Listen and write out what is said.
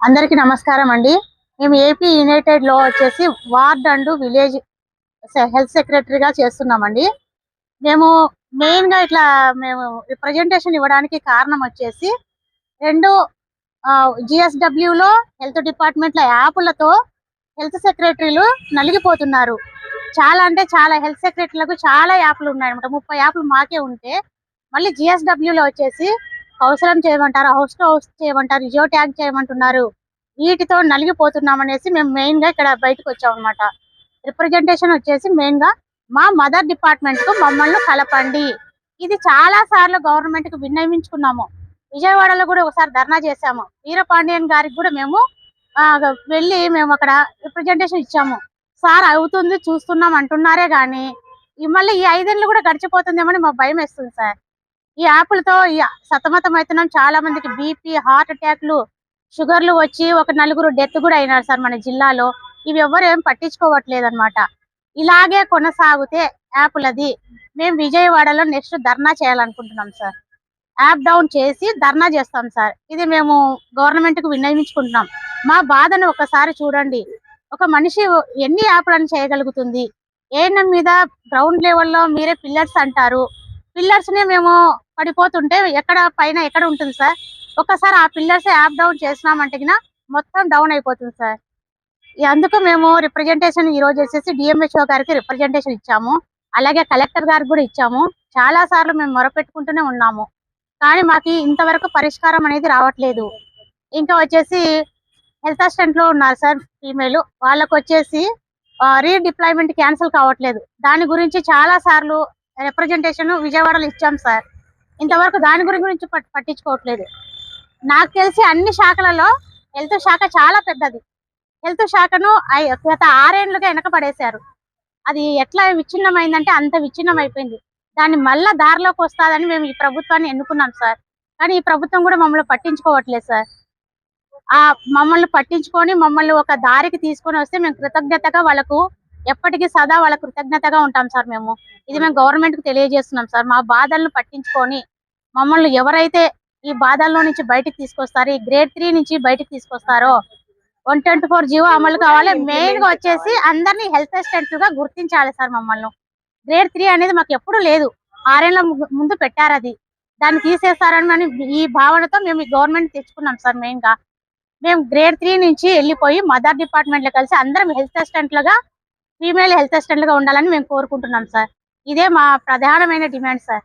అందరికీ నమస్కారం అండి. మేము ఏపీ యునైటెడ్లో వచ్చేసి వార్డ్ అండ్ విలేజ్ హెల్త్ సెక్రటరీగా చేస్తున్నామండి. మేము మెయిన్గా ఇట్లా మేము ప్రజెంటేషన్ ఇవ్వడానికి కారణం వచ్చేసి రెండు జిఎస్డబ్ల్యూలో లో హెల్త్ డిపార్ట్మెంట్ల యాప్లతో హెల్త్ సెక్రటరీలు నలిగిపోతున్నారు. చాలా అంటే చాలా హెల్త్ సెక్రటరీలకు చాలా యాప్లు ఉన్నాయన్నమాట. ముప్పై యాప్లు మాకే ఉంటే మళ్ళీ జిఎస్డబ్ల్యూలో లో వచ్చేసి అవసరం చేయమంటారు హౌస్ టు హౌస్ చేయమంటారు జియో ట్యాగ్ చేయమంటున్నారు. వీటితో నలిగిపోతున్నాం అనేసి మేము మెయిన్గా ఇక్కడ బయటకు వచ్చామన్నమాట. రిప్రజెంటేషన్ వచ్చేసి మెయిన్గా మా మదర్ డిపార్ట్మెంట్కు మమ్మల్ని కలపండి. ఇది చాలా సార్లు గవర్నమెంట్ విన్నవించుకున్నాము. విజయవాడలో కూడా ఒకసారి ధర్నా చేశాము. వీరపాండియన్ గారికి కూడా మేము వెళ్ళి మేము అక్కడ రిప్రజెంటేషన్ ఇచ్చాము. సార్ అవుతుంది చూస్తున్నాం అంటున్నారే గాని ఈ మళ్ళీ ఈ ఐదేళ్ళు కూడా గడిచిపోతుందేమని మా భయం వేస్తుంది సార్. ఈ యాప్లతో సతమతం అవుతున్నాం చాలా మందికి బీపీ హార్ట్ అటాక్లు షుగర్లు వచ్చి ఒక నలుగురు డెత్ కూడా అయినారు సార్ మన జిల్లాలో. ఇవి ఎవరు ఏం పట్టించుకోవట్లేదు అనమాట ఇలాగే కొనసాగితే యాప్లది మేము విజయవాడలో నెక్స్ట్ ధర్నా చేయాలనుకుంటున్నాం సార్. యాప్ డౌన్ చేసి ధర్నా చేస్తాం సార్. ఇది మేము గవర్నమెంట్కు విన్నవించుకుంటున్నాం. మా బాధను ఒకసారి చూడండి. ఒక మనిషి ఎన్ని యాప్లను చేయగలుగుతుంది? ఏఎన్ఎం మీద గ్రౌండ్ లెవెల్లో మీరే పిల్లర్స్ అంటారు. పిల్లర్స్ని మేము పడిపోతుంటే ఎక్కడ పైన ఎక్కడ ఉంటుంది సార్? ఒకసారి ఆ పిల్లర్స్ యాప్ డౌన్ చేసినామంటే మొత్తం డౌన్ అయిపోతుంది సార్. అందుకు మేము రిప్రజెంటేషన్ ఈ రోజు వచ్చేసి డిఎంహెచ్ఓ గారికి రిప్రజెంటేషన్ ఇచ్చాము. అలాగే కలెక్టర్ గారికి కూడా ఇచ్చాము. చాలా సార్లు మేము మొరపెట్టుకుంటూనే ఉన్నాము. కానీ మాకు ఇంతవరకు పరిష్కారం అనేది రావట్లేదు. ఇంకా వచ్చేసి హెల్త్ అసిస్టెంట్లో ఉన్నారు సార్ ఫీమేల్ వాళ్ళకు వచ్చేసి రీడిప్లాయ్మెంట్ క్యాన్సిల్ కావట్లేదు. దాని గురించి చాలా సార్లు రిప్రజెంటేషన్ విజయవాడలో ఇచ్చాం సార్. ఇంతవరకు దాని గురించి పట్- పట్టించుకోవట్లేదు. నాకు తెలిసి అన్ని శాఖలలో హెల్త్ శాఖ చాలా పెద్దది. హెల్త్ శాఖను గత ఆరేళ్ళుగా వెనక పడేశారు అది ఎట్లా విచ్ఛిన్నమైందంటే అంత విచ్ఛిన్నం అయిపోయింది దాన్ని మళ్ళా దారిలోకి వస్తాదని మేము ఈ ప్రభుత్వాన్ని ఎన్నుకున్నాం సార్. కానీ ఈ ప్రభుత్వం కూడా మమ్మల్ని పట్టించుకోవట్లేదు సార్. ఆ మమ్మల్ని పట్టించుకొని మమ్మల్ని ఒక దారికి తీసుకొని వస్తే మేము కృతజ్ఞతగా వాళ్ళకు ఎప్పటికీ సదా వాళ్ళ కృతజ్ఞతగా ఉంటాం సార్ మేము. ఇది మేము గవర్నమెంట్కు తెలియజేస్తున్నాం సార్. మా బాధలను పట్టించుకొని మమ్మల్ని ఎవరైతే ఈ బాధల్లో నుంచి బయటకు తీసుకొస్తారో ఈ గ్రేడ్ త్రీ నుంచి బయటకు తీసుకొస్తారో వన్ ట్వంటీ ఫోర్ జీవో అమలు కావాలి. మెయిన్గా వచ్చేసి అందరినీ హెల్త్ అసిస్టెంట్గా గుర్తించాలి సార్ మమ్మల్ని. గ్రేడ్ త్రీ అనేది మాకు ఎప్పుడు లేదు. ఆరేళ్ళ ముందు పెట్టారు అది. దాన్ని తీసేస్తారని ఈ భావనతో మేము ఈ గవర్నమెంట్ తెచ్చుకున్నాం సార్ మెయిన్గా. మేము గ్రేడ్ త్రీ నుంచి వెళ్ళిపోయి మదర్ డిపార్ట్మెంట్లో కలిసి అందరం హెల్త్ అసిస్టెంట్లుగా ఫీమేల్ హెల్త్ అసిస్టెంట్లుగా ఉండాలని మేము కోరుకుంటున్నాం సార్ ఇదే మా ప్రధానమైన డిమాండ్ సార్